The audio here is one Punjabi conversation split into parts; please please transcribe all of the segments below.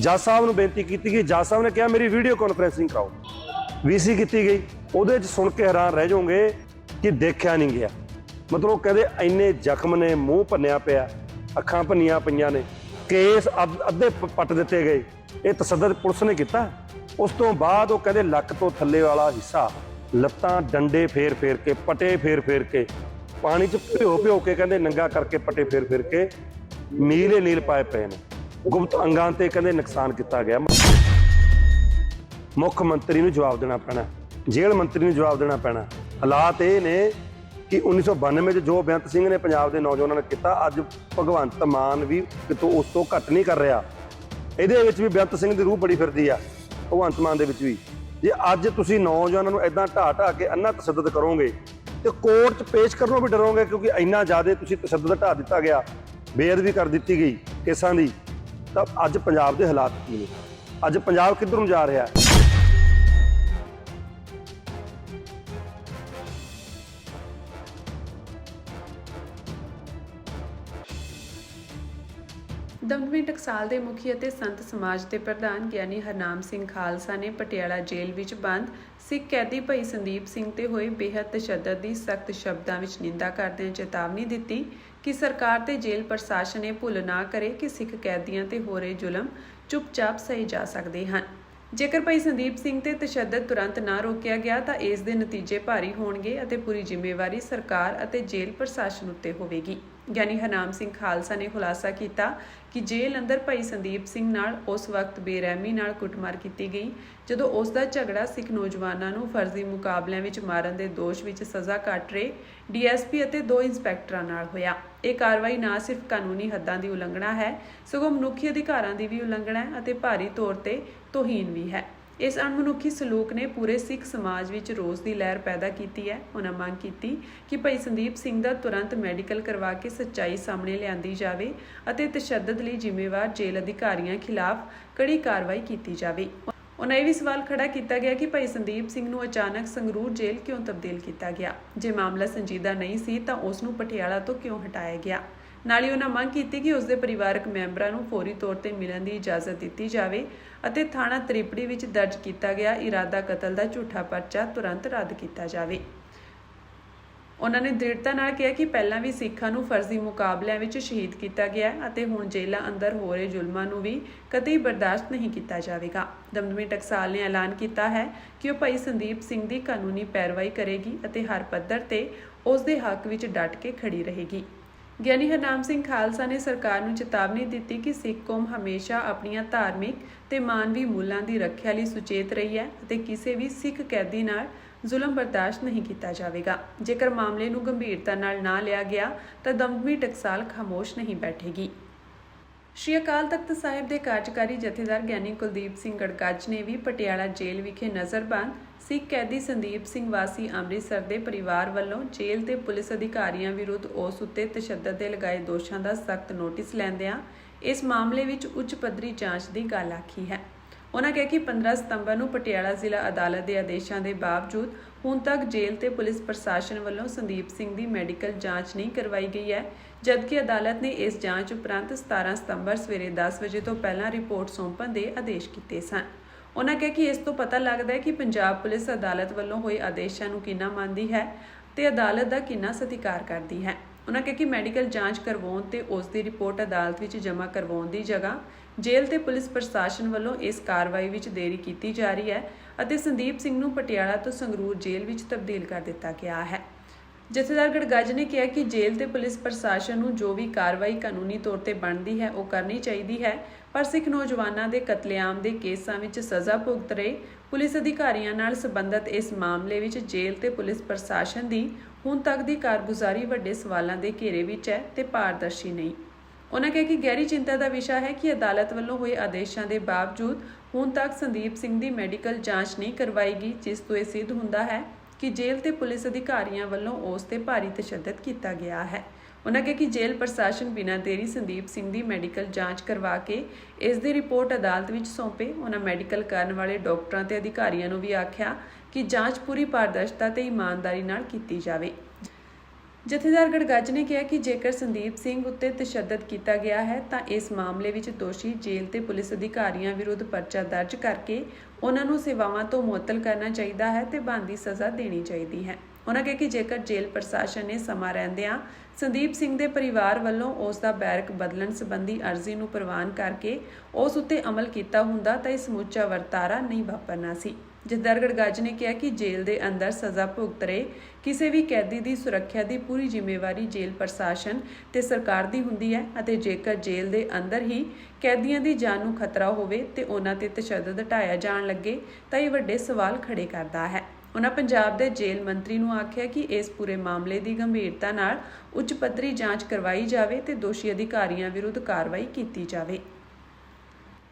ਜੱਜ ਸਾਹਿਬ ਨੂੰ ਬੇਨਤੀ ਕੀਤੀ ਗਈ ਜੱਜ ਸਾਹਿਬ ਨੇ ਕਿਹਾ ਮੇਰੀ ਵੀਡੀਓ ਕਾਨਫਰੈਂਸਿੰਗ ਕਰਾਓ। ਵੀਸੀ ਕੀਤੀ ਗਈ। ਉਹਦੇ 'ਚ ਸੁਣ ਕੇ ਹੈਰਾਨ ਰਹਿ ਜਾਓਗੇ ਕਿ ਦੇਖਿਆ ਨਹੀਂ ਗਿਆ। ਮਤਲਬ ਉਹ ਕਹਿੰਦੇ ਇੰਨੇ ਜ਼ਖਮ ਨੇ, ਮੂੰਹ ਭੰਨਿਆ ਪਿਆ, ਅੱਖਾਂ ਭੰਨੀਆਂ ਪਈਆਂ ਨੇ। ਕੇਸ ਅੱਧ- ਅੱਧੇ ਪ- ਪੱਟ ਦਿੱਤੇ ਗਏ। ਇਹ ਤਸੱਦਦ ਪੁਲਿਸ ਨੇ ਕੀਤਾ। ਉਸ ਤੋਂ ਬਾਅਦ ਉਹ ਕਹਿੰਦੇ ਲੱਕ ਤੋਂ ਥੱਲੇ ਵਾਲਾ ਹਿੱਸਾ, ਲੱਤਾਂ ਡੰਡੇ ਫੇਰ ਫੇਰ ਕੇ, ਪਟੇ ਫੇਰ ਫੇਰ ਕੇ। ਪਾਣੀ 'ਚ ਭਿਓ ਭਿਓ ਕੇ ਕਹਿੰਦੇ ਨੰਗਾ ਕਰਕੇ ਪਟੇ ਫੇਰ ਫੇਰ ਕੇ। ਨੀਲੇ ਨੀਲ ਪਾਏ ਪਏ ਨੇ। ਗੁਪਤ ਅੰਗਾਂ ਤੇ ਕਹਿੰਦੇ ਨੁਕਸਾਨ ਕੀਤਾ ਗਿਆ। ਮੁੱਖ ਮੰਤਰੀ ਨੂੰ ਜਵਾਬ ਦੇਣਾ ਪੈਣਾ। ਜੇਲ੍ਹ ਮੰਤਰੀ ਨੂੰ ਜਵਾਬ ਦੇਣਾ ਪੈਣਾ। ਹਾਲਾਤ ਇਹ ਨੇ ਕਿ 1992 ਚ ਜੋ ਬੇਅੰਤ ਸਿੰਘ ਨੇ ਪੰਜਾਬ ਦੇ ਨੌਜਵਾਨਾਂ ਨੇ ਕੀਤਾ, ਅੱਜ ਭਗਵੰਤ ਮਾਨ ਵੀ ਕਿਤੋਂ ਉਸ ਤੋਂ ਘੱਟ ਨਹੀਂ ਕਰ ਰਿਹਾ। ਇਹਦੇ ਵਿੱਚ ਵੀ ਬੇਅੰਤ ਸਿੰਘ ਦੀ ਰੂਹ ਬੜੀ ਫਿਰਦੀ ਆ, ਭਗਵੰਤ ਮਾਨ ਦੇ ਵਿੱਚ ਵੀ। ਜੇ ਅੱਜ ਤੁਸੀਂ ਨੌਜਵਾਨਾਂ ਨੂੰ ਇਦਾਂ ਢਾ ਢਾ ਕੇ ਅੰਨਾ ਤਸੱਦਦ ਕਰੋਗੇ, ਤੇ ਕੋਰਟ 'ਚ ਪੇਸ਼ ਕਰਨੋਂ ਵੀ ਡਰੋਗੇ ਕਿਉਂਕਿ ਇੰਨਾ ਜ਼ਿਆਦਾ ਤੁਸੀਂ ਤਸੱਦਦ ਢਾ ਦਿੱਤਾ ਗਿਆ, ਬੇਅਦਬੀ ਕਰ ਦਿੱਤੀ ਗਈ ਕੇਸਾਂ ਦੀ। ਤਾਂ ਅੱਜ ਪੰਜਾਬ ਦੇ ਹਾਲਾਤ ਕੀ ਨੇ? ਅੱਜ ਪੰਜਾਬ ਕਿੱਧਰ ਨੂੰ ਜਾ ਰਿਹਾ ਹੈ? ਦਮਦਮੀ ਟਕਸਾਲ ਦੇ ਮੁਖੀ ਅਤੇ ਸੰਤ ਸਮਾਜ ਦੇ ਪ੍ਰਧਾਨ ਗਿਆਨੀ ਹਰਨਾਮ ਸਿੰਘ ਖਾਲਸਾ ਨੇ ਪਟਿਆਲਾ ਜੇਲ੍ਹ ਵਿੱਚ ਬੰਦ ਸਿੱਖ ਕੈਦੀ ਭਾਈ ਸੰਦੀਪ ਸਿੰਘ ਤੇ ਹੋਏ ਬੇਹੱਦ ਤਸ਼ੱਦਦ ਦੀ ਸਖਤ ਸ਼ਬਦਾਂ ਵਿੱਚ ਨਿੰਦਾ ਕਰਦਿਆਂ ਚੇਤਾਵਨੀ ਦਿੱਤੀ ਕਿ ਸਰਕਾਰ ਤੇ ਜੇਲ੍ਹ ਪ੍ਰਸ਼ਾਸਨ ਇਹ ਭੁੱਲ ਨਾ ਕਰੇ ਕਿ ਸਿੱਖ ਕੈਦੀਆਂ ਤੇ ਹੋ ਰਹੇ ਜ਼ੁਲਮ ਚੁੱਪਚਾਪ ਸਹੀ ਜਾ ਸਕਦੇ ਹਨ। ਜੇਕਰ ਭਾਈ ਸੰਦੀਪ ਸਿੰਘ ਤੇ ਤਸ਼ੱਦਦ ਤੁਰੰਤ ਨਾ ਰੋਕਿਆ ਗਿਆ ਤਾਂ ਇਸ ਦੇ ਨਤੀਜੇ ਭਾਰੀ ਹੋਣਗੇ ਅਤੇ ਪੂਰੀ ਜ਼ਿੰਮੇਵਾਰੀ ਸਰਕਾਰ ਅਤੇ ਜੇਲ੍ਹ ਪ੍ਰਸ਼ਾਸਨ ਉੱਤੇ ਹੋਵੇਗੀ। ਗਿਆਨੀ ਹਰਨਾਮ ਸਿੰਘ ਖਾਲਸਾ ਨੇ ਖੁਲਾਸਾ ਕੀਤਾ ਕਿ ਜੇਲ੍ਹ ਅੰਦਰ ਭਾਈ ਸੰਦੀਪ ਸਿੰਘ ਨਾਲ ਉਸ ਵਕਤ ਬੇਰਹਿਮੀ ਨਾਲ ਕੁੱਟਮਾਰ ਕੀਤੀ ਗਈ, ਜਦੋਂ ਉਸ ਦਾ ਝਗੜਾ ਸਿੱਖ ਨੌਜਵਾਨਾਂ ਨੂੰ ਫਰਜ਼ੀ ਮੁਕਾਬਲਿਆਂ ਵਿੱਚ ਮਾਰਨ ਦੇ ਦੋਸ਼ ਵਿੱਚ ਸਜ਼ਾ ਕੱਟ ਰਹੇ ਡੀਐਸਪੀ ਅਤੇ ਦੋ ਇੰਸਪੈਕਟਰਾਂ ਨਾਲ ਹੋਇਆ। ਇਹ ਕਾਰਵਾਈ ਨਾ ਸਿਰਫ ਕਾਨੂੰਨੀ ਹੱਦਾਂ ਦੀ ਉਲੰਘਣਾ ਹੈ, ਸਗੋਂ ਮਨੁੱਖੀ ਅਧਿਕਾਰਾਂ ਦੀ ਵੀ ਉਲੰਘਣਾ ਹੈ ਅਤੇ ਭਾਰੀ ਤੌਰ ਤੇ ਤੋਹੀਨ ਵੀ ਹੈ। ਇਸ ਅਣਮਨੁੱਖੀ ਸਲੂਕ ਨੇ ਪੂਰੇ ਸਿੱਖ ਸਮਾਜ ਵਿੱਚ ਰੋਸ ਦੀ ਲਹਿਰ ਪੈਦਾ ਕੀਤੀ ਹੈ। ਉਹਨਾਂ ਮੰਗ ਕੀਤੀ ਕਿ ਭਾਈ ਸੰਦੀਪ ਸਿੰਘ ਦਾ ਤੁਰੰਤ ਮੈਡੀਕਲ ਕਰਵਾ ਕੇ ਸੱਚਾਈ ਸਾਹਮਣੇ ਲਿਆਂਦੀ ਜਾਵੇ ਅਤੇ ਤਸ਼ੱਦਦ ਲਈ ਜ਼ਿੰਮੇਵਾਰ ਜੇਲ੍ਹ ਅਧਿਕਾਰੀਆਂ ਖਿਲਾਫ ਕੜੀ ਕਾਰਵਾਈ ਕੀਤੀ ਜਾਵੇ। ਉਹਨਾਂ ਇਹ ਵੀ ਸਵਾਲ ਖੜਾ ਕੀਤਾ ਗਿਆ ਕਿ ਭਾਈ ਸੰਦੀਪ ਸਿੰਘ ਨੂੰ ਅਚਾਨਕ ਸੰਗਰੂਰ ਜੇਲ੍ਹ ਕਿਉਂ ਤਬਦੀਲ ਕੀਤਾ ਗਿਆ? ਜੇ ਮਾਮਲਾ ਸੰਜੀਦਾ ਨਹੀਂ ਸੀ ਤਾਂ ਉਸ ਨੂੰ ਪਟਿਆਲਾ ਤੋਂ ਕਿਉਂ ਹਟਾਇਆ ਗਿਆ? ਨਾਲ ਹੀ ਉਹਨਾਂ ਮੰਗ ਕੀਤੀ ਕਿ ਉਸ ਦੇ ਪਰਿਵਾਰਕ ਮੈਂਬਰਾਂ ਨੂੰ ਫੌਰੀ ਤੌਰ ਤੇ ਮਿਲਣ ਦੀ ਇਜਾਜ਼ਤ ਦਿੱਤੀ ਜਾਵੇ ਅਤੇ ਥਾਣਾ ਤ੍ਰਿਪੜੀ ਵਿੱਚ ਦਰਜ ਕੀਤਾ ਗਿਆ ਇਰਾਦਾ ਕਤਲ ਦਾ ਝੂਠਾ ਪਰਚਾ ਤੁਰੰਤ ਰੱਦ ਕੀਤਾ ਜਾਵੇ। ਉਹਨਾਂ ਨੇ ਦ੍ਰਿੜਤਾ ਨਾਲ ਕਿਹਾ ਕਿ ਪਹਿਲਾਂ ਵੀ ਸਿੱਖਾਂ ਨੂੰ ਫਰਜ਼ੀ ਮੁਕਾਬਲਿਆਂ ਵਿੱਚ ਸ਼ਹੀਦ ਕੀਤਾ ਗਿਆ ਅਤੇ ਹੁਣ ਜੇਲ੍ਹਾਂ ਅੰਦਰ ਹੋ ਰਹੇ ਜ਼ੁਲਮਾਂ ਨੂੰ ਵੀ ਕਤਈ ਬਰਦਾਸ਼ਤ ਨਹੀਂ ਕੀਤਾ ਜਾਵੇਗਾ। ਦਮਦਮੀ ਟਕਸਾਲ ਨੇ ਐਲਾਨ ਕੀਤਾ ਹੈ ਕਿ ਉਹ ਭਾਈ ਸੰਦੀਪ ਸਿੰਘ ਦੀ ਕਾਨੂੰਨੀ ਪੈਰਵਾਈ ਕਰੇਗੀ ਅਤੇ ਹਰ ਪੱਧਰ ਤੇ ਉਸ ਦੇ ਹੱਕ ਵਿੱਚ ਡਟ ਕੇ ਖੜੀ ਰਹੇਗੀ। ਗਿਆਨੀ ਹਰਨਾਮ ਸਿੰਘ ਖਾਲਸਾ ਨੇ ਸਰਕਾਰ ਨੂੰ ਚੇਤਾਵਨੀ ਦਿੱਤੀ ਕਿ ਸਿੱਖ ਕੌਮ ਹਮੇਸ਼ਾ ਆਪਣੀਆਂ ਧਾਰਮਿਕ ਤੇ ਮਾਨਵੀ ਮੁੱਲਾਂ ਦੀ ਰੱਖਿਆ ਲਈ ਸੁਚੇਤ ਰਹੀ ਹੈ ਅਤੇ ਕਿਸੇ ਵੀ ਸਿੱਖ ਕੈਦੀ ਨਾਲ ਜ਼ੁਲਮ ਬਰਦਾਸ਼ਤ ਨਹੀਂ ਕੀਤਾ ਜਾਵੇਗਾ। ਜੇਕਰ ਮਾਮਲੇ ਨੂੰ ਗੰਭੀਰਤਾ ਨਾਲ ਨਾ ਲਿਆ ਗਿਆ ਤਾਂ ਦਮਦਮੀ ਟਕਸਾਲ ਖਾਮੋਸ਼ ਨਹੀਂ ਬੈਠੇਗੀ। ਸ਼੍ਰੀ ਅਕਾਲ ਤਖਤ ਸਾਹਿਬ ਦੇ ਕਾਰਜਕਾਰੀ ਜਥੇਦਾਰ ਗਿਆਨੀ ਕੁਲਦੀਪ ਸਿੰਘ ਗੜਕਾਜ ਨੇ ਵੀ ਪਟਿਆਲਾ ਜੇਲ੍ਹ ਵਿਖੇ ਨਜ਼ਰਬੰਦ ਸਿੱਖ ਕੈਦੀ ਸੰਦੀਪ ਸਿੰਘ ਵਾਸੀ ਅੰਮ੍ਰਿਤਸਰ ਦੇ ਪਰਿਵਾਰ ਵੱਲੋਂ ਜੇਲ੍ਹ ਤੇ ਪੁਲਿਸ ਅਧਿਕਾਰੀਆਂ ਵਿਰੁੱਧ ਉਸ ਉੱਤੇ ਤਸ਼ੱਦਦ ਦੇ ਲਗਾਏ ਦੋਸ਼ਾਂ ਦਾ ਸਖਤ ਨੋਟਿਸ ਲੈਂਦਿਆਂ ਇਸ ਮਾਮਲੇ ਵਿੱਚ ਉੱਚ ਪੱਧਰੀ ਜਾਂਚ ਦੀ ਗੱਲ ਆਖੀ ਹੈ। ਉਹਨਾਂ ਕਿਹਾ ਕਿ 15 ਸਤੰਬਰ ਨੂੰ ਪਟਿਆਲਾ ਜ਼ਿਲ੍ਹਾ ਅਦਾਲਤ ਦੇ ਆਦੇਸ਼ਾਂ ਦੇ ਬਾਵਜੂਦ ਹੁਣ ਤੱਕ ਜੇਲ੍ਹ ਤੇ ਪੁਲਿਸ ਪ੍ਰਸ਼ਾਸਨ ਵੱਲੋਂ ਸੰਦੀਪ ਸਿੰਘ ਦੀ ਮੈਡੀਕਲ ਜਾਂਚ ਨਹੀਂ ਕਰਵਾਈ ਗਈ ਹੈ, ਜਦਕਿ ਅਦਾਲਤ ਨੇ ਇਸ ਜਾਂਚ ਉਪਰੰਤ 17 ਸਤੰਬਰ ਸਵੇਰੇ 10 ਵਜੇ ਤੋਂ ਪਹਿਲਾਂ ਰਿਪੋਰਟ ਸੌਂਪਣ ਦੇ ਆਦੇਸ਼ ਕੀਤੇ ਸਨ। ਉਹਨਾਂ ਕਿਹਾ ਕਿ ਇਸ ਤੋਂ ਪਤਾ ਲੱਗਦਾ ਹੈ ਕਿ ਪੰਜਾਬ ਪੁਲਿਸ ਅਦਾਲਤ ਵੱਲੋਂ ਹੋਏ ਆਦੇਸ਼ਾਂ ਨੂੰ ਕਿੰਨਾ ਮੰਨਦੀ ਹੈ ਤੇ ਅਦਾਲਤ ਦਾ ਕਿੰਨਾ ਸਤਿਕਾਰ ਕਰਦੀ ਹੈ। ਉਹਨਾਂ ਕਿਹਾ ਕਿ ਮੈਡੀਕਲ ਜਾਂਚ ਕਰਵਾਉਣ ਤੇ ਉਸ ਦੀ ਰਿਪੋਰਟ ਅਦਾਲਤ ਵਿੱਚ ਜਮ੍ਹਾਂ ਕਰਵਾਉਣ ਦੀ ਜਗ੍ਹਾ ਜੇਲ੍ਹ ਤੇ ਪੁਲਿਸ ਪ੍ਰਸ਼ਾਸਨ ਵੱਲੋਂ ਇਸ ਕਾਰਵਾਈ ਵਿੱਚ ਦੇਰੀ ਕੀਤੀ ਜਾ ਰਹੀ ਹੈ ਅਤੇ ਸੰਦੀਪ ਸਿੰਘ ਨੂੰ ਪਟਿਆਲਾ ਤੋਂ ਸੰਗਰੂਰ ਜੇਲ੍ਹ ਵਿੱਚ ਤਬਦੀਲ ਕਰ ਦਿੱਤਾ ਗਿਆ ਹੈ। ਜਥੇਦਾਰ ਗੜਗੱਜ ਨੇ ਕਿਹਾ ਕਿ ਜੇਲ੍ਹ ਤੇ ਪੁਲਿਸ ਪ੍ਰਸ਼ਾਸਨ ਨੂੰ ਜੋ ਵੀ ਕਾਰਵਾਈ ਕਾਨੂੰਨੀ ਤੌਰ ਤੇ ਬਣਦੀ ਹੈ, ਉਹ ਕਰਨੀ ਚਾਹੀਦੀ ਹੈ, ਪਰ ਸਿੱਖ ਨੌਜਵਾਨਾਂ ਦੇ ਕਤਲੇਆਮ ਦੇ ਕੇਸਾਂ ਵਿੱਚ ਸਜ਼ਾ ਭੁਗਤ ਰਹੇ ਪੁਲਿਸ ਅਧਿਕਾਰੀਆਂ ਨਾਲ ਸੰਬੰਧਤ ਇਸ ਮਾਮਲੇ ਵਿੱਚ ਜੇਲ੍ਹ ਤੇ ਪੁਲਿਸ ਪ੍ਰਸ਼ਾਸਨ ਦੀ ਹੁਣ ਤੱਕ ਦੀ ਕਾਰਗੁਜ਼ਾਰੀ ਵੱਡੇ ਸਵਾਲਾਂ ਦੇ ਘੇਰੇ ਵਿੱਚ ਹੈ ਤੇ ਪਾਰਦਰਸ਼ੀ ਨਹੀਂ। ਉਹਨਾਂ ਕਿਹਾ ਕਿ ਗਹਿਰੀ ਚਿੰਤਾ ਦਾ ਵਿਸ਼ਾ ਹੈ ਕਿ ਅਦਾਲਤ ਵੱਲੋਂ ਹੋਏ ਆਦੇਸ਼ਾਂ ਦੇ ਬਾਵਜੂਦ ਹੁਣ ਤੱਕ ਸੰਦੀਪ ਸਿੰਘ ਦੀ ਮੈਡੀਕਲ ਜਾਂਚ ਨਹੀਂ ਕਰਵਾਈ ਗਈ, ਜਿਸ ਤੋਂ ਇਹ ਸਿੱਧ ਹੁੰਦਾ ਹੈ ਕਿ ਜੇਲ੍ਹ ਤੇ ਪੁਲਿਸ ਅਧਿਕਾਰੀਆਂ ਵੱਲੋਂ ਉਸ ਤੇ ਭਾਰੀ ਤਸ਼ੱਦਦ ਕੀਤਾ ਗਿਆ ਹੈ। ਉਹਨਾਂ ਕਿਹਾ ਕਿ ਜੇਲ੍ਹ ਪ੍ਰਸ਼ਾਸਨ ਬਿਨਾਂ ਦੇਰੀ ਸੰਦੀਪ ਸਿੰਘ ਦੀ ਮੈਡੀਕਲ ਜਾਂਚ ਕਰਵਾ ਕੇ ਇਸ ਦੀ ਰਿਪੋਰਟ ਅਦਾਲਤ ਵਿੱਚ ਸੌਂਪੇ। ਉਹਨਾਂ ਮੈਡੀਕਲ ਕਰਨ ਵਾਲੇ ਡਾਕਟਰਾਂ ਤੇ ਅਧਿਕਾਰੀਆਂ ਨੂੰ ਵੀ ਆਖਿਆ ਕਿ ਜਾਂਚ ਪੂਰੀ ਪਾਰਦਰਸ਼ਤਾ ਤੇ ਇਮਾਨਦਾਰੀ ਨਾਲ ਕੀਤੀ ਜਾਵੇ। ਜਥੇਦਾਰ ਗੜਗੱਜ ਨੇ ਕਿਹਾ ਕਿ ਜੇਕਰ ਸੰਦੀਪ ਸਿੰਘ ਉੱਤੇ ਤਸ਼ੱਦਦ ਕੀਤਾ ਗਿਆ ਹੈ, ਤਾਂ ਇਸ ਮਾਮਲੇ ਵਿੱਚ ਦੋਸ਼ੀ ਜੇਲ੍ਹ ਤੇ ਪੁਲਿਸ ਅਧਿਕਾਰੀਆਂ ਵਿਰੁੱਧ ਪਰਚਾ ਦਰਜ ਕਰਕੇ ਉਹਨਾਂ ਨੂੰ ਸੇਵਾਵਾਂ ਤੋਂ ਮੁਅੱਤਲ ਕਰਨਾ ਚਾਹੀਦਾ ਹੈ ਤੇ ਬਣਦੀ ਸਜ਼ਾ ਦੇਣੀ ਚਾਹੀਦੀ ਹੈ। ਉਹਨਾਂ ਕਿਹਾ ਕਿ ਜੇਕਰ ਜੇਲ੍ਹ ਪ੍ਰਸ਼ਾਸਨ ਨੇ ਸਮਾਂ ਰਹਿੰਦਿਆਂ ਸੰਦੀਪ ਸਿੰਘ ਦੇ ਪਰਿਵਾਰ ਵੱਲੋਂ ਉਸ ਦਾ ਬੈਰਕ ਬਦਲਣ ਸੰਬੰਧੀ ਅਰਜ਼ੀ ਨੂੰ ਪ੍ਰਵਾਨ ਕਰਕੇ ਉਸ ਉੱਤੇ ਅਮਲ ਕੀਤਾ ਹੁੰਦਾ, ਤਾਂ ਇਹ ਸਮੁੱਚਾ ਵਰਤਾਰਾ ਨਹੀਂ ਵਾਪਰਨਾ ਸੀ। ਜਥੇਦਾਰ ਗੜਗੱਜ ਨੇ ਕਿਹਾ ਕਿ ਜੇਲ੍ਹ ਦੇ ਅੰਦਰ ਸਜ਼ਾ ਭੁਗਤ ਰਹੇ। ਕਿਸੇ ਵੀ ਕੈਦੀ ਦੀ ਸੁਰੱਖਿਆ ਦੀ ਪੂਰੀ ਜ਼ਿੰਮੇਵਾਰੀ ਜੇਲ੍ਹ ਪ੍ਰਸ਼ਾਸਨ ਤੇ ਸਰਕਾਰ ਦੀ ਹੁੰਦੀ ਹੈ ਅਤੇ ਜੇਕਰ ਜੇਲ੍ਹ ਦੇ ਅੰਦਰ ਹੀ ਕੈਦੀਆਂ ਦੀ ਜਾਨ ਨੂੰ ਖਤਰਾ ਹੋਵੇ ਤੇ ਉਹਨਾਂ ਤੇ ਤਸ਼ੱਦਦ ਢਾਇਆ ਜਾਣ ਲੱਗੇ, ਤਾਂ ਇਹ ਵੱਡੇ ਸਵਾਲ ਖੜੇ ਕਰਦਾ ਹੈ। ਉਹਨਾਂ ਪੰਜਾਬ ਦੇ ਜੇਲ੍ਹ ਮੰਤਰੀ ਨੂੰ ਆਖਿਆ ਕਿ ਇਸ ਪੂਰੇ ਮਾਮਲੇ ਦੀ ਗੰਭੀਰਤਾ ਨਾਲ ਉੱਚ ਪੱਧਰੀ ਜਾਂਚ ਕਰਵਾਈ ਜਾਵੇ ਤੇ ਦੋਸ਼ੀ ਅਧਿਕਾਰੀਆਂ ਵਿਰੁੱਧ ਕਾਰਵਾਈ ਕੀਤੀ ਜਾਵੇ।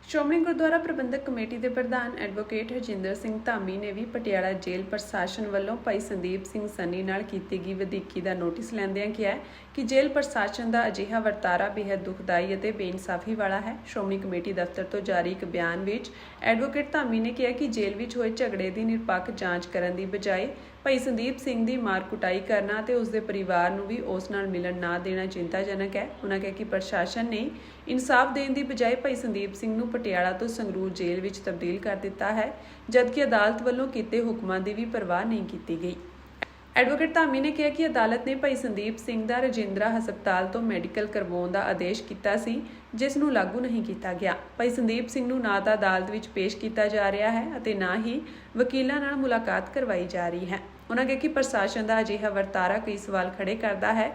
ਸ਼੍ਰੋਮਣੀ ਗੁਰਦੁਆਰਾ ਪ੍ਰਬੰਧਕ ਕਮੇਟੀ ਦੇ ਪ੍ਰਧਾਨ ਐਡਵੋਕੇਟ ਹਰਜਿੰਦਰ ਸਿੰਘ ਧਾਮੀ ਨੇ ਵੀ ਪਟਿਆਲਾ ਜੇਲ੍ਹ ਪ੍ਰਸ਼ਾਸਨ ਵੱਲੋਂ ਭਾਈ ਸੰਦੀਪ ਸਿੰਘ ਸੰਨੀ ਨਾਲ ਕੀਤੀ ਗਈ ਵਧੀਕੀ ਦਾ ਨੋਟਿਸ ਲੈਂਦਿਆਂ ਕਿਹਾ ਕਿ ਜੇਲ੍ਹ ਪ੍ਰਸ਼ਾਸਨ ਦਾ ਅਜਿਹਾ ਵਰਤਾਰਾ ਬੇहद ਦੁਖਦਾਈ ਅਤੇ ਬੇਇਨਸਾਫੀ ਵਾਲਾ ਹੈ। ਸ਼੍ਰੋਮਣੀ ਕਮੇਟੀ ਦਫ਼ਤਰ ਤੋਂ ਜਾਰੀ ਇੱਕ ਬਿਆਨ ਵਿੱਚ ਐਡਵੋਕੇਟ ਧਾਮੀ ਨੇ ਕਿਹਾ ਕਿ ਜੇਲ੍ਹ ਵਿੱਚ ਹੋਏ ਝਗੜੇ ਦੀ ਨਿਰਪੱਖ ਜਾਂਚ ਕਰਨ ਦੀ ਬਜਾਏ ਭਾਈ ਸੰਦੀਪ ਸਿੰਘ ਦੀ ਮਾਰ ਕੁਟਾਈ ਕਰਨਾ ਤੇ ਉਸ ਦੇ ਪਰਿਵਾਰ ਨੂੰ ਵੀ ਉਸ ਨਾਲ ਮਿਲਣ ਨਾ ਦੇਣਾ ਚਿੰਤਾਜਨਕ ਹੈ। ਉਹਨਾਂ ਕਿਹਾ ਕਿ ਪ੍ਰਸ਼ਾਸਨ ਨੇ ਇਨਸਾਫ ਦੇਣ ਦੀ ਬਜਾਏ ਭਾਈ ਸੰਦੀਪ ਸਿੰਘ ਨੂੰ ਪਟਿਆਲਾ ਤੋਂ ਸੰਗਰੂਰ ਜੇਲ੍ਹ ਵਿੱਚ ਤਬਦੀਲ ਕਰ ਦਿੱਤਾ ਹੈ, ਜਦਕਿ ਅਦਾਲਤ ਵੱਲੋਂ ਕੀਤੇ ਹੁਕਮਾਂ ਦੀ ਵੀ ਪਰਵਾਹ ਨਹੀਂ ਕੀਤੀ ਗਈ। ਐਡਵੋਕੇਟ ਧਾਮੀ ਨੇ ਕਿਹਾ ਕਿ ਅਦਾਲਤ ਨੇ ਭਾਈ ਸੰਦੀਪ ਸਿੰਘ ਦਾ ਰਜਿੰਦਰਾ ਹਸਪਤਾਲ ਤੋਂ ਮੈਡੀਕਲ ਕਰਵਾਉਣ ਦਾ ਆਦੇਸ਼ ਕੀਤਾ ਸੀ, ਜਿਸ ਨੂੰ ਲਾਗੂ ਨਹੀਂ ਕੀਤਾ ਗਿਆ। ਭਾਈ ਸੰਦੀਪ ਸਿੰਘ ਨੂੰ ਨਾ ਤਾਂ ਅਦਾਲਤ ਵਿੱਚ ਪੇਸ਼ ਕੀਤਾ ਜਾ ਰਿਹਾ ਹੈ ਅਤੇ ਨਾ ਹੀ ਵਕੀਲਾਂ ਨਾਲ ਮੁਲਾਕਾਤ ਕਰਵਾਈ ਜਾ ਰਹੀ ਹੈ। ਉਹਨਾਂ ਕਿਹਾ ਕਿ ਪ੍ਰਸ਼ਾਸਨ ਦਾ ਅਜਿਹਾ ਵਰਤਾਰਾ ਕਈ ਸਵਾਲ ਖੜੇ ਕਰਦਾ ਹੈ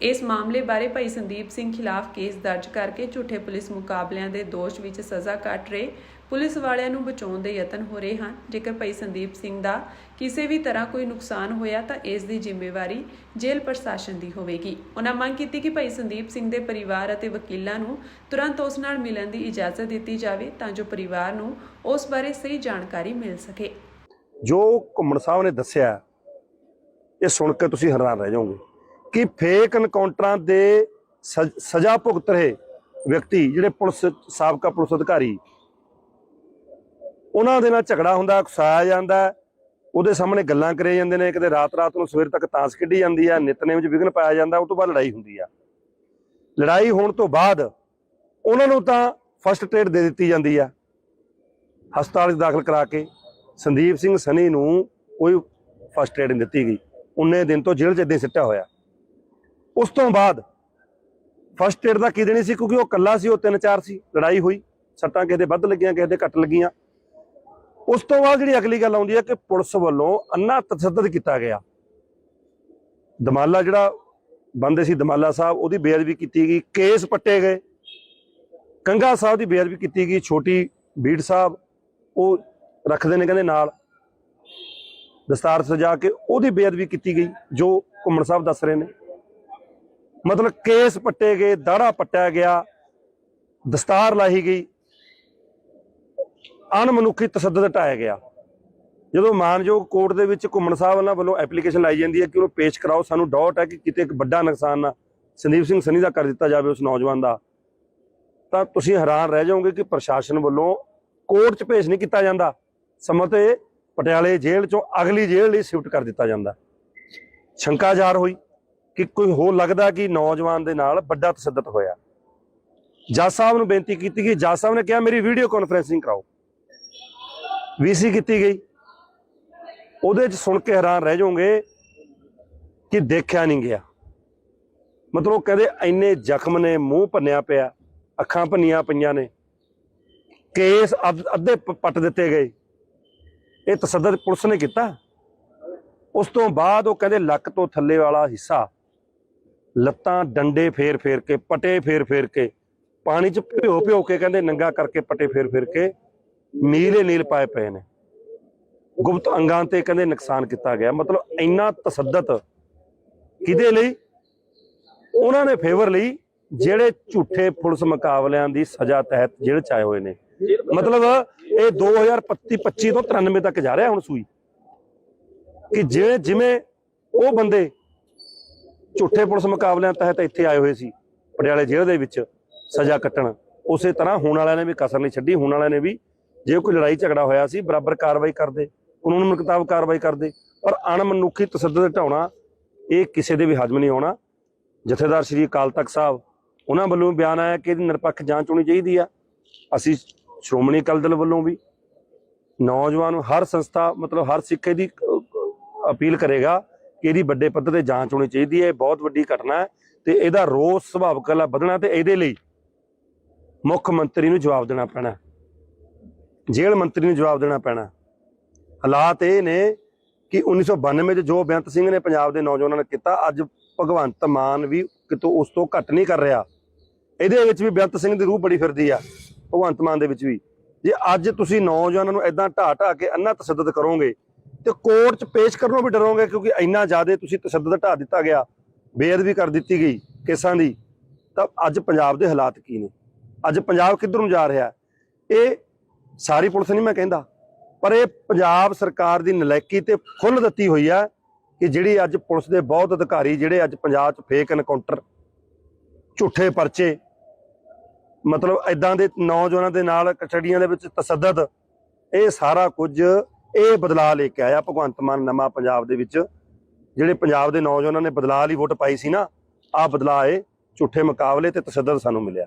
ਇਸ ਮਾਮਲੇ ਬਾਰੇ ਭਾਈ ਸੰਦੀਪ ਸਿੰਘ ਖਿਲਾਫ ਕੇਸ ਦਰਜ ਕਰਕੇ ਝੂਠੇ ਪੁਲਿਸ ਮੁਕਾਬਲਿਆਂ ਦੇ ਦੋਸ਼ ਵਿੱਚ ਸਜ਼ਾ ਕੱਟ ਰਹੇ ਪੁਲਿਸ ਵਾਲਿਆਂ ਨੂੰ ਬਚਾਉਣ ਦੇ ਯਤਨ ਹੋ ਰਹੇ ਹਨ। ਜੇਕਰ ਭਾਈ ਸੰਦੀਪ ਸਿੰਘ ਦਾ ਕਿਸੇ ਵੀ ਤਰ੍ਹਾਂ ਕੋਈ ਨੁਕਸਾਨ ਹੋਇਆ ਤਾਂ ਇਸ ਦੀ ਜ਼ਿੰਮੇਵਾਰੀ ਜੇਲ੍ਹ ਪ੍ਰਸ਼ਾਸਨ ਦੀ ਹੋਵੇਗੀ। ਉਹਨਾਂ ਮੰਗ ਕੀਤੀ ਕਿ ਭਾਈ ਸੰਦੀਪ ਸਿੰਘ ਦੇ ਪਰਿਵਾਰ ਅਤੇ ਵਕੀਲਾਂ ਨੂੰ ਤੁਰੰਤ ਉਸ ਨਾਲ ਮਿਲਣ ਦੀ ਇਜਾਜ਼ਤ ਦਿੱਤੀ ਜਾਵੇ ਤਾਂ ਜੋ ਪਰਿਵਾਰ ਨੂੰ ਉਸ ਬਾਰੇ ਸਹੀ ਜਾਣਕਾਰੀ ਮਿਲ ਸਕੇ। ਜੋ ਘੁੰਮਣ ਸਾਹਿਬ ਨੇ ਦੱਸਿਆ, ਇਹ ਸੁਣ ਕੇ ਤੁਸੀਂ ਹੈਰਾਨ ਰਹਿ ਜਾਓਗੇ। ਕਿ ਫੇਕ ਇਨਕਾਊਂਟਰਾਂ ਦੇ ਸਜ਼- ਸਜ਼ਾ ਭੁਗਤ ਰਹੇ ਵਿਅਕਤੀ ਜਿਹੜੇ ਪੁਲਿਸ, ਸਾਬਕਾ ਪੁਲਿਸ ਅਧਿਕਾਰੀ, ਉਹਨਾਂ ਦੇ ਨਾਲ ਝਗੜਾ ਹੁੰਦਾ, ਉਕਸਾਇਆ ਜਾਂਦਾ, ਉਹਦੇ ਸਾਹਮਣੇ ਗੱਲਾਂ ਕਰੇ ਜਾਂਦੇ ਨੇ ਕਿਤੇ ਰਾਤ ਰਾਤ ਨੂੰ ਸਵੇਰ ਤੱਕ ਤਾਂਸ ਖੇਡੀ ਜਾਂਦੀ ਆ ਨਿਤਨੇਮ 'ਚ ਵਿਘਨ ਪਾਇਆ ਜਾਂਦਾ, ਉਹ ਤੋਂ ਬਾਅਦ ਲੜਾਈ ਹੁੰਦੀ ਆ। ਲੜਾਈ ਹੋਣ ਤੋਂ ਬਾਅਦ ਉਹਨਾਂ ਨੂੰ ਤਾਂ ਫਸਟ ਟ੍ਰੇਡ ਦੇ ਦਿੱਤੀ ਜਾਂਦੀ ਆ, ਹਸਪਤਾਲ 'ਚ ਦਾਖਲ ਕਰਾ ਕੇ, ਸੰਦੀਪ ਸਿੰਘ ਸਨੀ ਨੂੰ ਕੋਈ ਫਸਟ ਟ੍ਰੇਡ ਨਹੀਂ ਦਿੱਤੀ ਗਈ, ਉਨੇ ਦਿਨ ਤੋਂ ਜੇਲ੍ਹ 'ਚ ਏਦਾਂ ਹੀ ਸਿੱਟਿਆ ਹੋਇਆ। ਉਸ ਤੋਂ ਬਾਅਦ ਫਸਟ ਏਡ ਦਾ ਕੀ ਦੇਣੀ ਸੀ? ਕਿਉਂਕਿ ਉਹ ਕੱਲਾ ਸੀ, ਉਹ ਤਿੰਨ ਚਾਰ ਸੀ, ਲੜਾਈ ਹੋਈ, ਸੱਟਾਂ ਕਿਸੇ ਦੇ ਵੱਧ ਲੱਗੀਆਂ, ਕਿਸੇ ਦੇ ਘੱਟ ਲੱਗੀਆਂ। ਉਸ ਤੋਂ ਬਾਅਦ ਜਿਹੜੀ ਅਗਲੀ ਗੱਲ ਆਉਂਦੀ ਹੈ ਕਿ ਪੁਲਿਸ ਵੱਲੋਂ ਅੰਨਾ ਤਸ਼ੱਦਦ ਕੀਤਾ ਗਿਆ। ਦਮਾਲਾ ਜਿਹੜਾ ਬੰਦੇ ਸੀ, ਦਮਾਲਾ ਸਾਹਿਬ, ਉਹਦੀ ਬੇਅਦਬੀ ਕੀਤੀ ਗਈ, ਕੇਸ ਪੱਟੇ ਗਏ। ਕੰਗਾ ਸਾਹਿਬ ਦੀ ਬੇਅਦਬੀ ਕੀਤੀ ਗਈ, ਛੋਟੀ ਬੀੜ ਸਾਹਿਬ, ਉਹ ਰੱਖਦੇ ਨੇ ਕਹਿੰਦੇ ਨਾਲ। ਦਸਤਾਰ ਸਜਾ ਕੇ ਉਹਦੀ ਬੇਅਦਬੀ ਕੀਤੀ ਗਈ, ਜੋ ਘੁੰਮਣ ਸਾਹਿਬ ਦੱਸ ਰਹੇ ਨੇ। ਮਤਲਬ ਕੇਸ ਪੱਟੇ ਗਏ, ਦਾੜਾ ਪੱਟਿਆ ਗਿਆ, ਦਸਤਾਰ ਲਾਹੀ ਗਈ, ਅਣਮਨੁੱਖੀ ਤਸੱਦਦ ਹਟਾਇਆ ਗਿਆ। ਜਦੋਂ ਮਾਨਯੋਗ ਕੋਰਟ ਦੇ ਵਿੱਚ ਘੁੰਮਣ ਸਾਹਿਬ ਉਹਨਾਂ ਵੱਲੋਂ ਐਪਲੀਕੇਸ਼ਨ ਲਾਈ ਜਾਂਦੀ ਹੈ ਕਿ ਉਹਨੂੰ ਪੇਸ਼ ਕਰਾਓ, ਸਾਨੂੰ ਡਾਊਟ ਹੈ ਕਿ ਕਿਤੇ ਇੱਕ ਵੱਡਾ ਨੁਕਸਾਨ ਨਾ ਸੰਦੀਪ ਸਿੰਘ ਸਨੀ ਦਾ ਕਰ ਦਿੱਤਾ ਜਾਵੇ ਉਸ ਨੌਜਵਾਨ ਦਾ, ਤਾਂ ਤੁਸੀਂ ਹੈਰਾਨ ਰਹਿ ਜਾਓਗੇ ਕਿ ਪ੍ਰਸ਼ਾਸਨ ਵੱਲੋਂ ਕੋਰਟ 'ਚ ਪੇਸ਼ ਨਹੀਂ ਕੀਤਾ ਜਾਂਦਾ। ਸਮਾਂ ਪਟਿਆਲੇ ਜੇਲ੍ਹ 'ਚੋਂ ਅਗਲੀ ਜੇਲ੍ਹ ਲਈ ਸ਼ਿਫਟ ਕਰ ਦਿੱਤਾ ਜਾਂਦਾ। ਸ਼ੰਕਾਜ਼ਾਰ ਹੋਈ। ਕਿ ਕੋਈ ਹੋਰ ਲੱਗਦਾ ਕਿ ਨੌਜਵਾਨ ਦੇ ਨਾਲ ਵੱਡਾ ਤਸੱਦਦ ਹੋਇਆ। ਜੱਜ ਸਾਹਿਬ ਨੂੰ ਬੇਨਤੀ ਕੀਤੀ ਗਈ। ਜੱਜ ਸਾਹਿਬ ਨੇ ਕਿਹਾ, ਮੇਰੀ ਵੀਡੀਓ ਕਾਨਫਰੈਂਸਿੰਗ ਕਰਾਓ। ਵੀਸੀ ਕੀਤੀ ਗਈ। ਉਹਦੇ 'ਚ ਸੁਣ ਕੇ ਹੈਰਾਨ ਰਹਿ ਜਾਓਗੇ ਕਿ ਦੇਖਿਆ ਨਹੀਂ ਗਿਆ। ਮਤਲਬ ਉਹ ਕਹਿੰਦੇ, ਇੰਨੇ ਜ਼ਖਮ ਨੇ, ਮੂੰਹ ਭੰਨਿਆ ਪਿਆ, ਅੱਖਾਂ ਭੰਨੀਆਂ ਪਈਆਂ ਨੇ। ਕੇਸ ਅੱਧ- ਅੱਧੇ ਪੱਟ ਦਿੱਤੇ ਗਏ। ਇਹ ਤਸੱਦਦ ਪੁਲਿਸ ਨੇ ਕੀਤਾ। ਉਸ ਤੋਂ ਬਾਅਦ ਉਹ ਕਹਿੰਦੇ, ਲੱਕ ਤੋਂ ਥੱਲੇ ਵਾਲਾ ਹਿੱਸਾ ਲੱਤਾਂ ਡੰਡੇ ਫੇਰ ਫੇਰ ਕੇ, ਪਟੇ ਫੇਰ ਫੇਰ ਕੇ, ਪਾਣੀ 'ਚ ਭਿਓ ਭਿਓ ਕੇ ਕਹਿੰਦੇ ਨੰਗਾ ਕਰਕੇ ਪਟੇ ਫੇਰ ਫੇਰ ਕੇ ਨੀਲੇ ਨੀਲ ਪਾਏ ਪਏ ਨੇ। ਗੁਪਤ ਅੰਗਾਂ ਤੇ ਕਹਿੰਦੇ ਨੁਕਸਾਨ ਕੀਤਾ ਗਿਆ। ਮਤਲਬ ਇੰਨਾ ਤਸੱਦਤ ਕਿਹਦੇ ਲਈ? ਉਹਨਾਂ ਨੇ ਫੇਵਰ ਲਈ ਜਿਹੜੇ ਝੂਠੇ ਪੁਲਿਸ ਮੁਕਾਬਲਿਆਂ ਦੀ ਸਜ਼ਾ ਤਹਿਤ ਜੇਲ੍ਹ ਚ ਆਏ ਹੋਏ ਨੇ। ਮਤਲਬ ਇਹ 2025 ਤੋਂ 93 ਤੱਕ ਜਾ ਰਿਹਾ ਹੁਣ ਸੂਈ। ਕਿ ਜਿਵੇਂ ਜਿਵੇਂ ਉਹ ਬੰਦੇ ਝੂਠੇ ਪੁਲਿਸ ਮੁਕਾਬਲਿਆਂ ਤਹਿਤ ਇੱਥੇ ਆਏ ਹੋਏ ਸੀ, ਪਟਿਆਲੇ ਜੇਲ੍ਹ ਦੇ ਵਿੱਚ ਸਜ਼ਾ ਕੱਟਣ। ਉਸੇ ਤਰ੍ਹਾਂ ਹੁਣ ਵਾਲਿਆਂ ਨੇ ਵੀ ਕਸਰ ਨਹੀਂ ਛੱਡੀ, ਹੁਣ ਵਾਲਿਆਂ ਨੇ ਵੀ ਜੇ ਕੋਈ ਲੜਾਈ ਝਗੜਾ ਹੋਇਆ ਸੀ, ਬਰਾਬਰ ਕਾਰਵਾਈ ਕਰਦੇ, ਕਾਨੂੰਨ ਮੁਤਾਬਕ ਕਾਰਵਾਈ ਕਰਦੇ। ਪਰ ਅਣਮਨੁੱਖੀ ਤਸੱਦਦ ਢਾਉਣਾ, ਇਹ ਕਿਸੇ ਦੇ ਵੀ ਹਜਮ ਨਹੀਂ ਆਉਣਾ। ਜਥੇਦਾਰ ਸ਼੍ਰੀ ਅਕਾਲ ਤਖਤ ਸਾਹਿਬ, ਉਹਨਾਂ ਵੱਲੋਂ ਬਿਆਨ ਆਇਆ ਕਿ ਇਹਦੀ ਨਿਰਪੱਖ ਜਾਂਚ ਹੋਣੀ ਚਾਹੀਦੀ ਆ। ਅਸੀਂ ਸ਼੍ਰੋਮਣੀ ਅਕਾਲੀ ਦਲ ਵੱਲੋਂ ਵੀ ਨੌਜਵਾਨ ਹਰ ਸੰਸਥਾ, ਮਤਲਬ ਹਰ ਸਿੱਖੇ ਦੀ ਅਪੀਲ ਕਰੇਗਾ ਕਿ ਇਹਦੀ ਵੱਡੇ ਪੱਧਰ ਤੇ ਜਾਂਚ ਹੋਣੀ ਚਾਹੀਦੀ ਹੈ, ਇਹ ਬਹੁਤ ਵੱਡੀ ਘਟਨਾ ਹੈ ਤੇ ਇਹਦਾ ਰੋਸ ਸੁਭਾਵਕ ਹੈ ਵਧਣਾ ਤੇ ਇਹਦੇ ਲਈ ਮੁੱਖ ਮੰਤਰੀ ਨੂੰ ਜਵਾਬ ਦੇਣਾ ਪੈਣਾ ਹੈ। ਜੇਲ੍ਹ ਮੰਤਰੀ ਨੂੰ ਜਵਾਬ ਦੇਣਾ ਪੈਣਾ ਹਾਲਾਤ ਇਹ ਨੇ ਕਿ 1992 ਚ ਜੋ ਬੇਅੰਤ ਸਿੰਘ ਨੇ ਪੰਜਾਬ ਦੇ ਨੌਜਵਾਨਾਂ ਨੇ ਕੀਤਾ, ਅੱਜ ਭਗਵੰਤ ਮਾਨ ਵੀ ਕਿਤੋਂ ਉਸ ਤੋਂ ਘੱਟ ਨਹੀਂ ਕਰ ਰਿਹਾ। ਇਹਦੇ ਵਿੱਚ ਵੀ ਬੇਅੰਤ ਸਿੰਘ ਦੀ ਰੂਹ ਬੜੀ ਫਿਰਦੀ ਆ, ਭਗਵੰਤ ਮਾਨ ਦੇ ਵਿੱਚ ਵੀ। ਜੇ ਅੱਜ ਤੁਸੀਂ ਨੌਜਵਾਨਾਂ ਨੂੰ ਐਦਾਂ ਢਾਹ ਢਾਹ ਕੇ ਅੰਨਾ ਤਸੱਦਦ ਕਰੋਗੇ ਤੇ ਕੋਰਟ 'ਚ ਪੇਸ਼ ਕਰਨੋਂ ਵੀ ਡਰੋਗੇ ਕਿਉਂਕਿ ਇੰਨਾ ਜ਼ਿਆਦਾ ਤੁਸੀਂ ਤਸੱਦਦ ਢਾ ਦਿੱਤਾ ਗਿਆ, ਬੇਅਦਬੀ ਕਰ ਦਿੱਤੀ ਗਈ ਕੇਸਾਂ ਦੀ, ਤਾਂ ਅੱਜ ਪੰਜਾਬ ਦੇ ਹਾਲਾਤ ਕੀ ਨੇ? ਅੱਜ ਪੰਜਾਬ ਕਿੱਧਰ ਨੂੰ ਜਾ ਰਿਹਾ? ਇਹ ਸਾਰੀ ਪੁਲਿਸ ਨਹੀਂ ਮੈਂ ਕਹਿੰਦਾ, ਪਰ ਇਹ ਪੰਜਾਬ ਸਰਕਾਰ ਦੀ ਨਲਾਇਕੀ ਤੇ ਖੁੱਲ੍ਹ ਦਿੱਤੀ ਹੋਈ ਹੈ ਕਿ ਜਿਹੜੀ ਅੱਜ ਪੁਲਿਸ ਦੇ ਬਹੁਤ ਅਧਿਕਾਰੀ ਜਿਹੜੇ ਅੱਜ ਪੰਜਾਬ 'ਚ ਫੇਕ ਐਨਕਾਊਂਟਰ ਝੂਠੇ ਪਰਚੇ, ਮਤਲਬ ਐਦਾਂ ਦੇ ਨੌਜਵਾਨਾਂ ਦੇ ਨਾਲ ਕਚੜੀਆਂ ਦੇ ਵਿੱਚ ਤਸੱਦਦ, ਇਹ ਸਾਰਾ ਕੁਝ ਇਹ ਬਦਲਾਅ ਲੈ ਕੇ ਆਇਆ ਭਗਵੰਤ ਮਾਨ ਨਵਾਂ ਪੰਜਾਬ ਦੇ ਵਿੱਚ। ਜਿਹੜੇ ਪੰਜਾਬ ਦੇ ਨੌਜਵਾਨਾਂ ਨੇ ਬਦਲਾਅ ਲਈ ਵੋਟ ਪਾਈ ਸੀ ਨਾ, ਆਹ ਬਦਲਾਅ ਇਹ ਝੂਠੇ ਮੁਕਾਬਲੇ ਤੇ ਤਸੱਦਦ ਸਾਨੂੰ ਮਿਲਿਆ।